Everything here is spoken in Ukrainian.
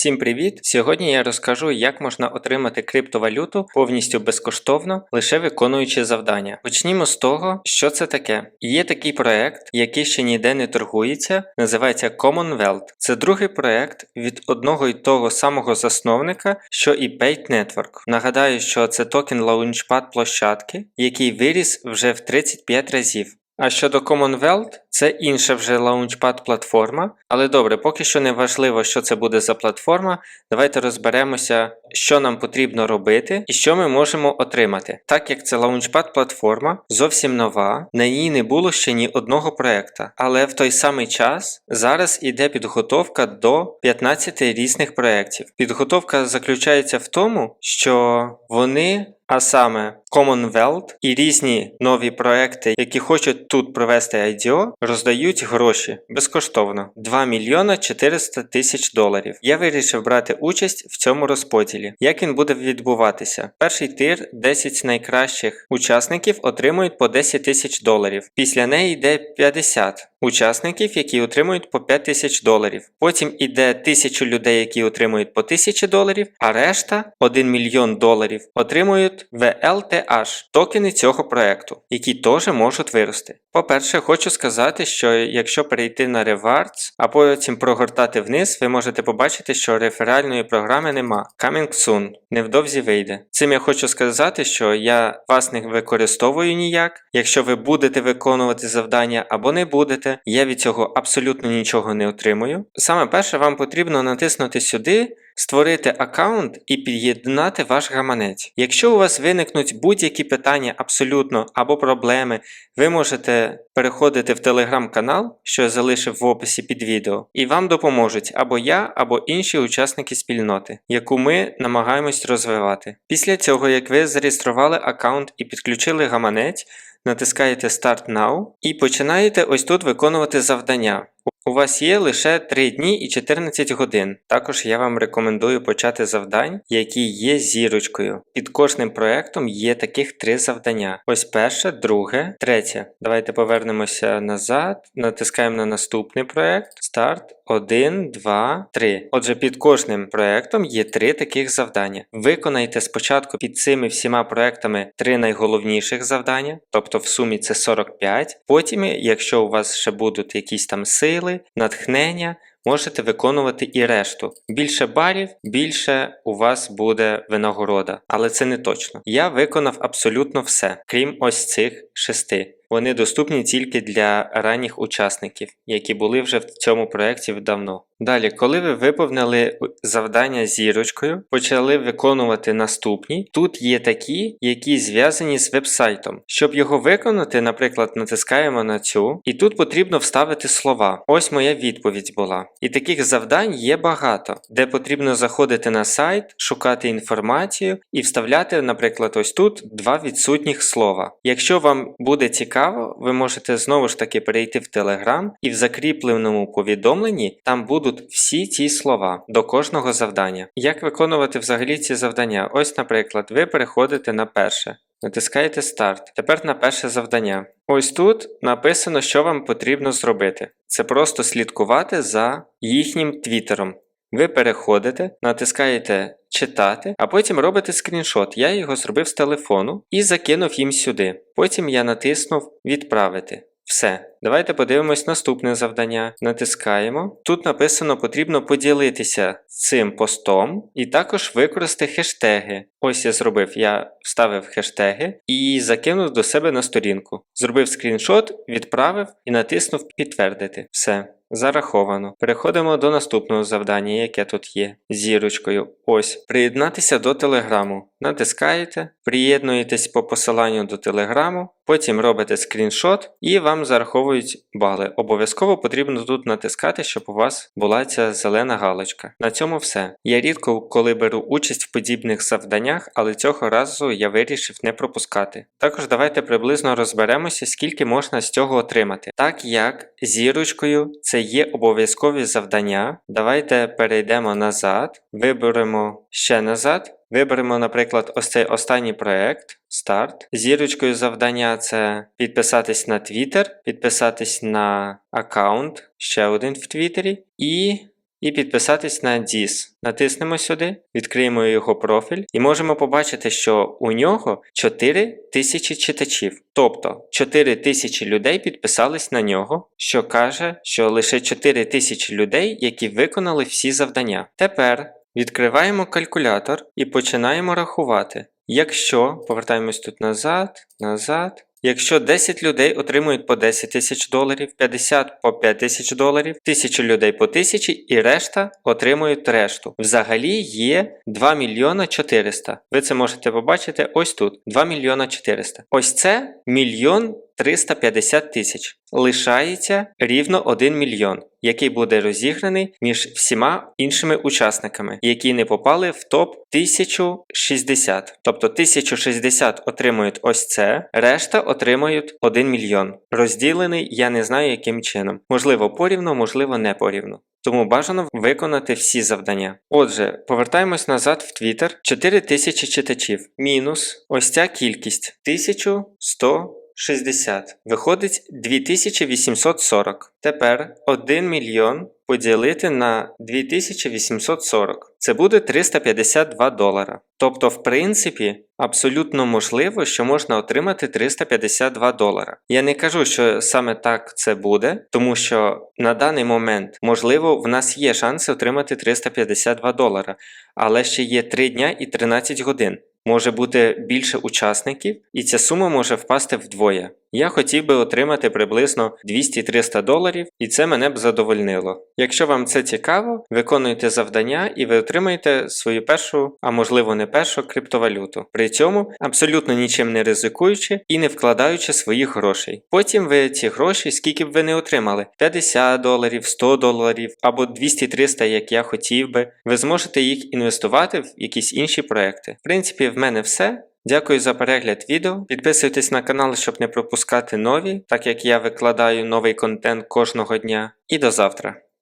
Всім привіт! Сьогодні я розкажу, як можна отримати криптовалюту повністю безкоштовно, лише виконуючи завдання. Почнімо з того, що це таке. Є такий проект, який ще ніде не торгується, називається Commonwealth. Це другий проект від одного і того самого засновника, що і Paid Network. Нагадаю, що це токен Launchpad площадки, який виріс вже в 35 разів. А щодо Commonwealth, це інша вже Launchpad платформа. Але добре, поки що не важливо, що це буде за платформа. Давайте розберемося, що нам потрібно робити і що ми можемо отримати. Так як це Launchpad платформа зовсім нова, на ній не було ще ні одного проекта. Але в той самий час зараз іде підготовка до 15 різних проєктів. Підготовка заключається в тому, що вони. А саме Commonwealth і різні нові проекти, які хочуть тут провести IDO, роздають гроші безкоштовно 2 мільйона 400 тисяч доларів. Я вирішив брати участь в цьому розподілі. Як він буде відбуватися? Перший тир 10 найкращих учасників отримують по 10 тисяч доларів. Після неї йде 50 учасників, які отримують по 5 тисяч доларів. Потім іде 1000 людей, які отримують по 1000 доларів, а решта 1 мільйон доларів отримують VLTH, токени цього проекту, які теж можуть вирости. По-перше, хочу сказати, що якщо перейти на Rewards, а потім прогортати вниз, ви можете побачити, що реферальної програми нема. Coming soon. Невдовзі вийде. Цим я хочу сказати, що я вас не використовую ніяк. Якщо ви будете виконувати завдання або не будете, я від цього абсолютно нічого не отримую. Саме перше, вам потрібно натиснути сюди. Створити аккаунт і під'єднати ваш гаманець. Якщо у вас виникнуть будь-які питання абсолютно або проблеми, ви можете переходити в телеграм-канал, що я залишив в описі під відео, і вам допоможуть або я, або інші учасники спільноти, яку ми намагаємось розвивати. Після цього, як ви зареєстрували аккаунт і підключили гаманець, натискаєте Start Now і починаєте ось тут виконувати завдання. У вас є лише 3 дні і 14 годин. Також я вам рекомендую почати завдань, які є зірочкою. Під кожним проектом є таких три завдання. Ось перше, друге, третє. Давайте повернемося назад, натискаємо на наступний проект. Старт. 1, 2, 3. Отже, під кожним проектом є три таких завдання. Виконайте спочатку під цими всіма проектами три найголовніших завдання, тобто в сумі це 45. Потім, якщо у вас ще будуть якісь там сили, натхнення, можете виконувати і решту. Більше балів, більше у вас буде винагорода. Але це не точно. Я виконав абсолютно все, крім ось цих шести. Вони доступні тільки для ранніх учасників, які були вже в цьому проєкті давно. Далі, коли ви виповнили завдання зірочкою, почали виконувати наступні, тут є такі, які зв'язані з вебсайтом. Щоб його виконати, наприклад, натискаємо на цю, і тут потрібно вставити слова. Ось моя відповідь була. І таких завдань є багато, де потрібно заходити на сайт, шукати інформацію і вставляти, наприклад, ось тут два відсутніх слова. Якщо вам буде цікаво, ви можете знову ж таки перейти в Telegram і в закріпленому повідомленні там будуть всі ці слова до кожного завдання. Як виконувати взагалі ці завдання? Ось, наприклад, ви переходите на перше. Натискаєте старт. Тепер на перше завдання. Ось тут написано, що вам потрібно зробити. Це просто слідкувати за їхнім твіттером. Ви переходите, натискаєте читати, а потім робите скріншот. Я його зробив з телефону і закинув їм сюди. Потім я натиснув Відправити. Все. Давайте подивимось наступне завдання. Натискаємо. Тут написано, потрібно поділитися цим постом і також використати хештеги. Ось я зробив, я вставив хештеги і закинув до себе на сторінку. Зробив скріншот, відправив і натиснув Підтвердити. Все. Зараховано. Переходимо до наступного завдання, яке тут є. Зірочкою. Ось. Приєднатися до телеграму. Натискаєте, приєднуєтесь по посиланню до телеграму, потім робите скріншот і вам зараховують бали. Обов'язково потрібно тут натискати, щоб у вас була ця зелена галочка. На цьому все. Я рідко коли беру участь в подібних завданнях, але цього разу я вирішив не пропускати. Також давайте приблизно розберемося, скільки можна з цього отримати. Так як зірочкою це є обов'язкові завдання. Давайте перейдемо назад, виберемо ще назад. Виберемо, наприклад, ось цей останній проект старт. Зірочкою завдання це підписатись на Twitter, підписатись на аккаунт, ще один в Твіттері, і і підписатись на DIS. Натиснемо сюди, відкриємо його профіль і можемо побачити, що у нього 4 тисячі читачів. Тобто 4 тисячі людей підписались на нього, що каже, що лише 4 тисячі людей, які виконали всі завдання. Тепер відкриваємо калькулятор і починаємо рахувати. Якщо повертаємось тут назад, назад. Якщо 10 людей отримують по 10 тисяч доларів, 50 по 5 тисяч доларів, 1000 людей по 1000 і решта отримують решту. Взагалі є 2 мільйона 400. Ви це можете побачити ось тут. 2 мільйона 400. Ось це мільйон 350 тисяч. Лишається рівно 1 мільйон, який буде розіграний між всіма іншими учасниками, які не попали в топ 1060. Тобто 1060 отримують ось це, решта отримують 1 мільйон. Розділений я не знаю яким чином. Можливо порівну, можливо не порівну. Тому бажано виконати всі завдання. Отже, повертаємось назад в Twitter. 4000 читачів. Мінус ось ця кількість 1100. 60. Виходить 2840. Тепер 1 мільйон поділити на 2840. Це буде 352 долара. Тобто, в принципі, абсолютно можливо, що можна отримати 352 долара. Я не кажу, що саме так це буде, тому що на даний момент, можливо, в нас є шанси отримати 352 долара, але ще є 3 дня і 13 годин може бути більше учасників, і ця сума може впасти вдвоє. Я хотів би отримати приблизно 200-300 доларів, і це мене б задовольнило. Якщо вам це цікаво, виконуйте завдання і ви отримаєте свою першу, а можливо не першу криптовалюту. При цьому абсолютно нічим не ризикуючи і не вкладаючи своїх грошей. Потім ви ці гроші, скільки б ви не отримали, 50 доларів, 100 доларів або 200-300, як я хотів би, ви зможете їх інвестувати в якісь інші проекти. В принципі, в мене все. Дякую за перегляд відео. Підписуйтесь на канал, щоб не пропускати нові, так як я викладаю новий контент кожного дня. І до завтра.